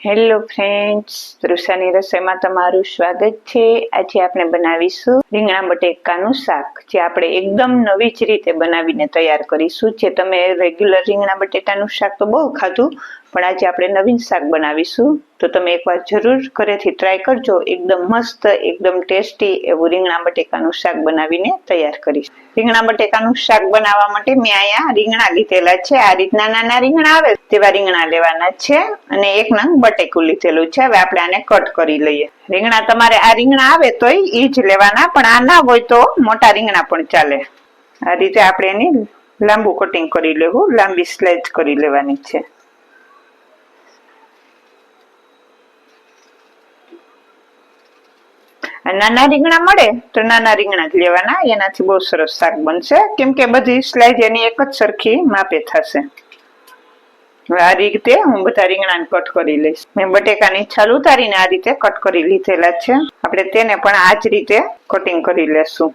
Hello friends તૃષાની રસોઈમાં તમારું સ્વાગત છે. આજે આપણે બનાવીશું રીંગણા બટેકાનું શાક, જે આપણે એકદમ નવી જ રીતે બનાવીને તૈયાર કરીશું. જે તમે રેગ્યુલર રીંગણા બટેટાનું શાક તો બહુ ખાધું પણ આજે આપણે નવીન શાક બનાવીશું. તો તમે એકવાર જરૂર ઘરેથી ટ્રાય કરજો. એકદમ મસ્ત, એકદમ ટેસ્ટી એવું રીંગણા બટેકાનું શાક બનાવીને તૈયાર કરીશ. રીંગણા બટેકાનું શાક બનાવવા માટે મેં અહીંયા રીંગણા લીધેલા છે. આ રીતના નાના રીંગણા આવે તેવા રીંગણા લેવાના છે અને એક નંગ બટેકું લીધેલું છે. હવે આપણે આને કટ કરી લઈએ. રીંગણા તમારે આ રીંગણા આવે તોય એ જ લેવાના, પણ આ ના હોય તો મોટા રીંગણા પણ ચાલે. આ રીતે આપણે એની લાંબુ કટિંગ કરી લેવું, લાંબી સ્લાઇસ કરી લેવાની છે. નાના રીંગણા મળે તો નાના રીંગણા જ લેવાના. એનાથી બહુ સરસ શાક બનશે. કેમ કે બધી સ્લાઇસ એની એક જ સરખી માપે થશે. આ રીતે હું બધા રીંગણાને કટ કરી લઈશ. મેં બટેકાની છાલ ઉતારીને આ રીતે કટ કરી લીધેલા છે. આપણે તેને પણ આ જ રીતે કટિંગ કરી લેશું.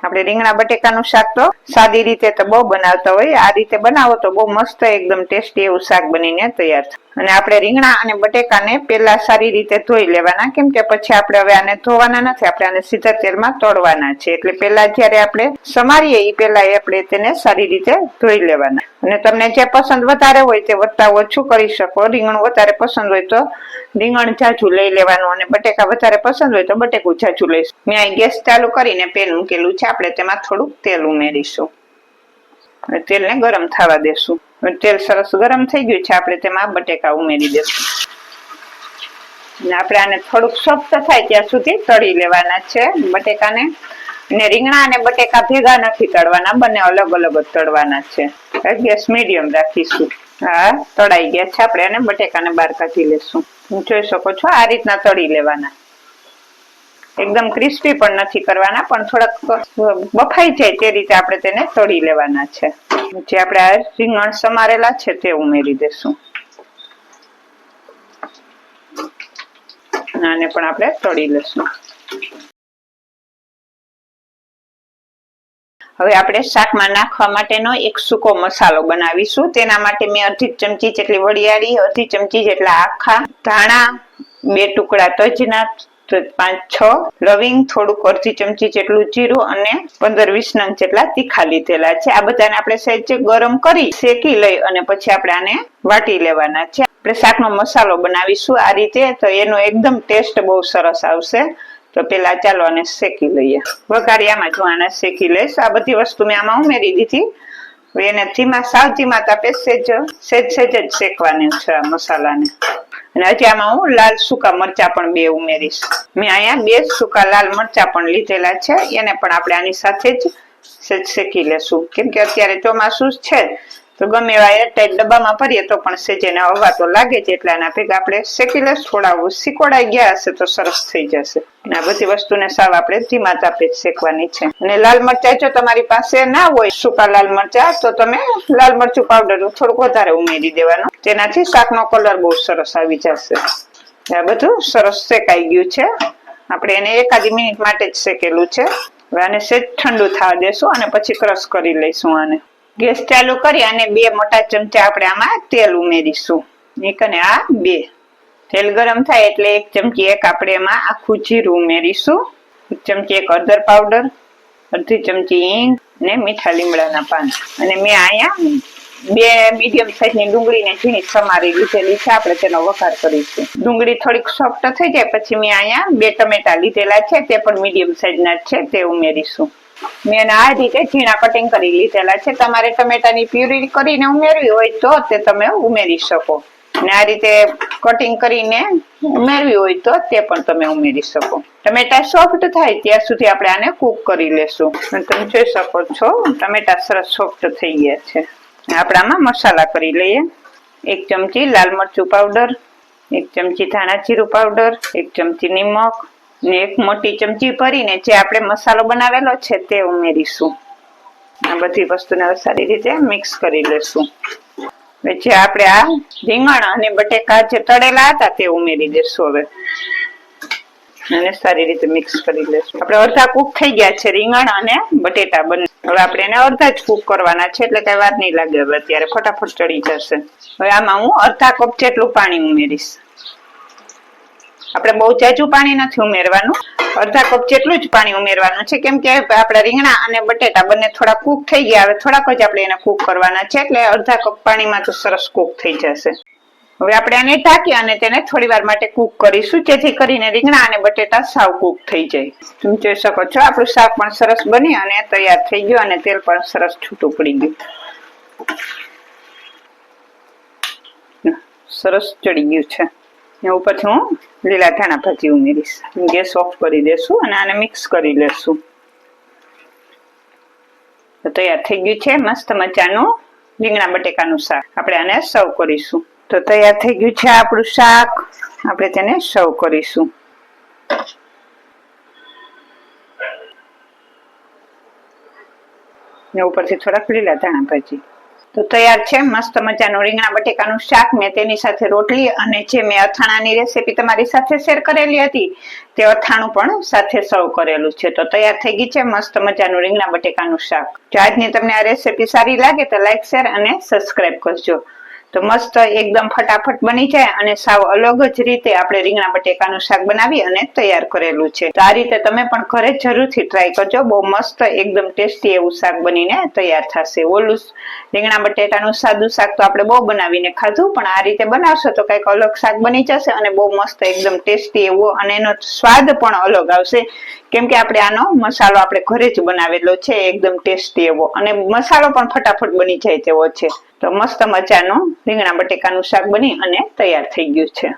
આપણે રીંગણા બટેકાનું શાક તો સાદી રીતે તો બહુ બનાવતા હોય. આ રીતે બનાવો તો બહુ મસ્ત એકદમ ટેસ્ટી એવું શાક બનીને તૈયાર થાય. અને આપણે રીંગણા અને બટેકાને પહેલા સારી રીતે ધોઈ લેવાના. કેમ કે પછી આપણે હવે આને ધોવાના નથી, આપણે આને સીધા તેલમાં તળવાના છે. એટલે પહેલા જ્યારે આપણે સમારીએ એ પહેલા આપણે તેને સારી રીતે ધોઈ લેવાના. અને તમને જે પસંદ વધારે હોય તે વધતા ઓછું કરી શકો. રીંગણ વધારે પસંદ હોય તો રીંગણ જાજુ લઈ લેવાનું અને બટેકા વધારે પસંદ હોય તો બટેકું જાજુ લઈશું. મેં ગેસ ચાલુ કરીને પેન મૂકેલું છે. આપણે તેમાં થોડુંક તેલ ઉમેરીશું. તેલને ગરમ થવા દેશું. તેલ સરસ ગરમ થઈ ગયું છે, આપણે તેમાં બટેકા ઉમેરી દેશું. આપણે આને થોડુંક સોફ્ટ થાય ત્યાં સુધી તળી લેવાના છે બટેકાને. અને રીંગણા અને બટેકા ભેગા નથી તળવાના, બંને અલગ અલગ જ તળવાના છે. ગેસ મીડિયમ રાખીશું. હા, તળાઈ ગયા છે, આપણે અને બટેકાને બહાર કાઢી લેશું. જોઈ શકો છો, આ રીતના તળી લેવાના. એકદમ ક્રિસ્પી પણ નથી કરવાના, પણ થોડાક બફાઈ જાય તે રીતે આપણે તેને તળી લેવાના છે. જે આપણે આ રીંગણ સમારેલા છે તે ઉમેરી દેશું. આને પણ આપણે તળી લેશું. હવે આપણે શાકમાં નાખવા માટેનો એક સૂકો મસાલો બનાવીશું. તેના માટે મેં અડધી ચમચી જેટલી વડિયાળી અડધી ચમચી જેટલા આખા ધાણા, બે ટુકડા તજના પાંચ, છ. લવિંગ થોડુંક અડધી ચમચી જેટલું જીરું અને પંદર, વીસ નંગ જેટલા તીખા લીધેલા છે. આ બધાને આપણે સહેજ ગરમ કરી શેકી લઈ અને પછી આપણે આને વાટી લેવાના છે. આપણે શાકનો મસાલો બનાવીશું આ રીતે, તો એનો એકદમ ટેસ્ટ બહુ સરસ આવશે. તો પેલા ચાલો આને શેકી લઈએ. વઘારિયામાં જો આને શેકી લઈશ. આ બધી વસ્તુ મેં આમાં ઉમેરી દીધી. એને ધીમા સાવ ધીમા તાપે સેજ સેજ સેજ જ શેકવાની છે આ મસાલાને. અને હજી આમાં હું લાલ સૂકા મરચા પણ બે ઉમેરીશ. મેં અહીંયા બે સૂકા લાલ મરચા પણ લીધેલા છે. એને પણ આપણે આની સાથે જ શેકી લેશું. કેમ કે અત્યારે ચોમાસું છે તો ગમે એવા એરટાઈટ ડબ્બામાં ભરીએ તો પણ સેજ એને હવા તો લાગે છે એટલે આના ભેગા આપણે શેકી છોડાવવું શીકોડાઈ ગયા હશે તો સરસ થઈ જશે. અને આ બધી વસ્તુને સાવ આપણે ધીમા તાપે જ શેકવાની છે. અને લાલ મરચા જો તમારી પાસે ના હોય, સૂકા લાલ મરચા, તો તમે લાલ મરચું પાવડર થોડુંક વધારે ઉમેરી દેવાનું. તેનાથી શાકનો કલર બહુ સરસ આવી જશે. આ બધું સરસ શેકાઈ ગયું છે. આપણે એને એકાદી મિનિટ માટે જ શેકેલું છે. હવે આને સેજ ઠંડુ થવા દેશું અને પછી ક્રશ કરી લઈશું આને. ગેસ ચાલુ કરી અને બે મોટા ચમચા આપણે આમાં તેલ ઉમેરીશું. એક અને આ બે. તેલ ગરમ થાય એટલે એક ચમચી એક આપણે એમાં આખું જીરું ઉમેરીશું. એક ચમચી એક હળદર પાવડર, અડધી ચમચી હિંગ ને મીઠા લીમડાના પાન. અને મેં અહીંયા બે મીડિયમ સાઈઝની ડુંગળીને ઝીણી સમારી લીધેલી છે. આપણે તેનો વઘાર કરીશું. ડુંગળી થોડીક સોફ્ટ થઈ જાય, પછી મેં અહીંયા બે ટમેટા લીધેલા છે. તે પણ મીડિયમ સાઈઝના છે. તે ઉમેરીશું. મેં આ રીતે ઝીણા કટિંગ કરી લીધેલા છે. તમારે ટમેટાની પ્યુરી કરીને ઉમેરવી હોય તો તે તમે ઉમેરી શકો. ને આ રીતે કટિંગ કરીને ઉમેરવી હોય તો તે પણ તમે ઉમેરી શકો. ટમેટા સોફ્ટ થાય ત્યાં સુધી આપણે આને કુક કરી લેશું. તમે જોઈ શકો છો, ટમેટા સરસ સોફ્ટ થઈ ગયા છે. આપણે આમાં મસાલા કરી લઈએ. એક ચમચી લાલ મરચું પાવડર એક ચમચી ધાણા જીરું પાવડર એક ચમચી નિમક ને એક મોટી ચમચી ભરીને જે આપણે મસાલો બનાવેલો છે તે ઉમેરીશું. આ બધી વસ્તુને સારી રીતે મિક્સ કરી લેશું. જે આપણે આ રીંગણ અને બટેકા જે તળેલા હતા તે ઉમેરી દેશું હવે. અને સારી રીતે મિક્સ કરી લેશું. આપણે અડધા કુક થઈ ગયા છે રીંગણ અને બટેટા બંને. હવે આપણે એને અડધા જ કૂક કરવાના છે એટલે કઈ વાર નહીં લાગે હવે અત્યારે. ફટાફટ ચડી જશે. હવે આમાં હું અડધા કપ જેટલું પાણી ઉમેરીશ. આપણે બહુ જાજુ પાણી નથી ઉમેરવાનું. અડધા કપ જેટલું જ પાણી ઉમેરવાનું છે. કેમ કે આપણા રીંગણા અને બટેટા બંને થોડા કૂક થઈ ગયા. હવે થોડાક જ આપણે એને કૂક કરવાના છે. એટલે અડધા કપ પાણીમાં તો સરસ કૂક થઈ જશે. હવે આપણે આને ઢાંકી અને તેને થોડી માટે કૂક કરીશું. જેથી કરીને રીંગણા અને બટેટા સાવ કૂક થઈ જાય. તમે જોઈ શકો છો, આપણું શાક પણ સરસ બની અને તૈયાર થઈ ગયું અને તેલ પણ સરસ છૂટું પડી ગયું. સરસ ચડી ગયું છે. ને ઉપરથી હું લીલા ધાણા ભાજી ઉમેરીશ. ગેસ ઓફ કરી દેશું અને આને મિક્સ કરી લેશું. તો તૈયાર થઈ ગયું છે મસ્ત મજાનું રીંગણા બટેકાનું શાક. આપણે આને સર્વ કરીશું. તો તૈયાર થઈ ગયું છે આપણું શાક. આપણે તેને સર્વ કરીશું. ને ઉપરથી થોડાક લીલા ધાણા ભાજી. તો તૈયાર છે, મસ્ત મજાનું રીંગણા બટેકાનું શાક મેં તેની સાથે રોટલી અને જે મેં અથાણાની રેસીપી તમારી સાથે શેર કરેલી હતી, તે અથાણું પણ સાથે સર્વ કરેલું છે. તો તૈયાર થઈ ગઈ છે, મસ્ત મજાનું રીંગણા બટેકાનું શાક. જો આજની તમને આ રેસીપી સારી લાગે તો લાઈક શેર અને સબસ્ક્રાઇબ કરજો. તો મસ્ત એકદમ ફટાફટ બની જાય અને સાવ અલગ જ રીતે આપણે રીંગણા બટેકાનું શાક બનાવી અને તૈયાર કરેલું છે. તો આ રીતે તમે પણ ઘરે જરૂરથી ટ્રાય કરજો. બહુ મસ્ત એકદમ ટેસ્ટી એવું શાક બનીને તૈયાર થશે. ઓલું રીંગણા બટેટાનું સાદું શાક તો આપણે બહુ બનાવીને ખાધું, પણ આ રીતે બનાવશો તો કંઈક અલગ શાક બની જશે અને બહુ મસ્ત એકદમ ટેસ્ટી એવો અને એનો સ્વાદ પણ અલગ આવશે. કેમ કે આપણે આનો મસાલો આપણે ઘરે જ બનાવેલો છે, એકદમ ટેસ્ટી એવો અને મસાલો પણ ફટાફટ બની જાય તેવો છે. તો મસ્ત મજાનું રીંગણા બટેકાનું શાક બની અને તૈયાર થઈ ગયું છે.